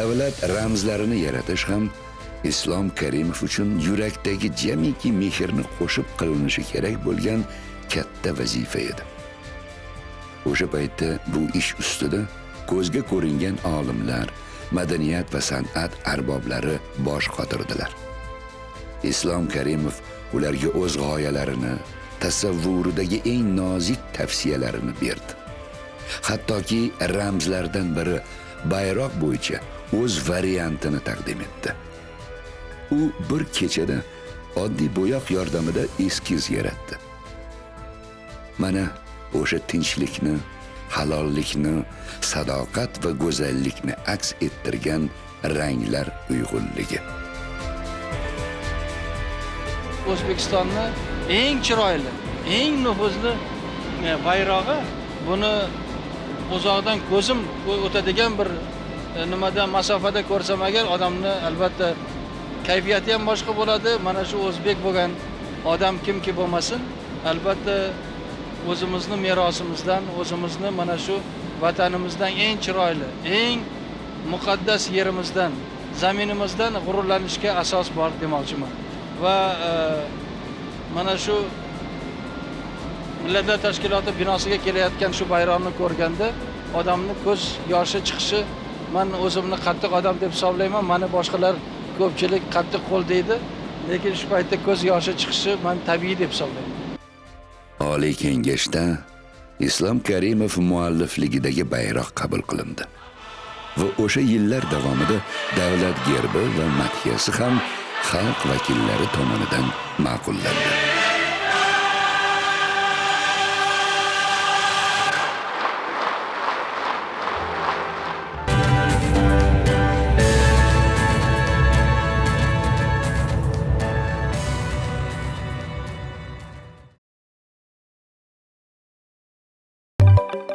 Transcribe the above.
davlat ramzlarini yaratish ham islom karimov uchun yurakdagi jamiki mehrni qo'shib qilinishi kerak bo'lgan katta vazifa edi. O'sha paytda bu ish ustida ko'zga ko'ringan olimlar madaniyat va san'at arboblari bosh qotirdilar. Islom karimov ularga o'z g'oyalarini tasavvuridagi eng nozik tavsiyalarini berdi. Hattoki ramzlardan biri bayroq bo'yicha o'z variantini taqdim etdi. U bir kechada oddiy bo'yoq yordamida eskiz yaratdi. Mana o'sha tinchlikni halollikni sadoqat va go'zallikni aks ettirgan ranglar uyg'unligi. O'zbekistonni eng chiroyli eng nufuzli e, bayrog'i buni uzoqdan ko'zim o'tadigan bir e, nimadan masofada ko'rsam agar odamni albatta kayfiyati ham boshqa bo'ladi. Mana shu o'zbek bo'lgan odam kimki bo'lmasin albatta o'zimizni merosimizdan o'zimizni mana shu vatanimizdan eng chiroyli eng muqaddas yerimizdan zaminimizdan g'ururlanishga asos bor demoqchiman. Va e, mana shu millatlar tashkiloti binosiga kelayotgan shu bayroqni ko'rganda odamni ko'z yoshi chiqishi man o'zimni qattiq odam deb hisoblayman mani boshqalar ko'pchilik qattiq qo'l deydi lekin shu paytda ko'z yoshi chiqishi man tabiiy deb hisoblayman Oliy kengashda Islom Karimov muallifligidagi bayroq qabul qilindi. Va o'sha yillar davomida davlat gerbi va madhiyasi ham xalq vakillari tomonidan ma'qullandi.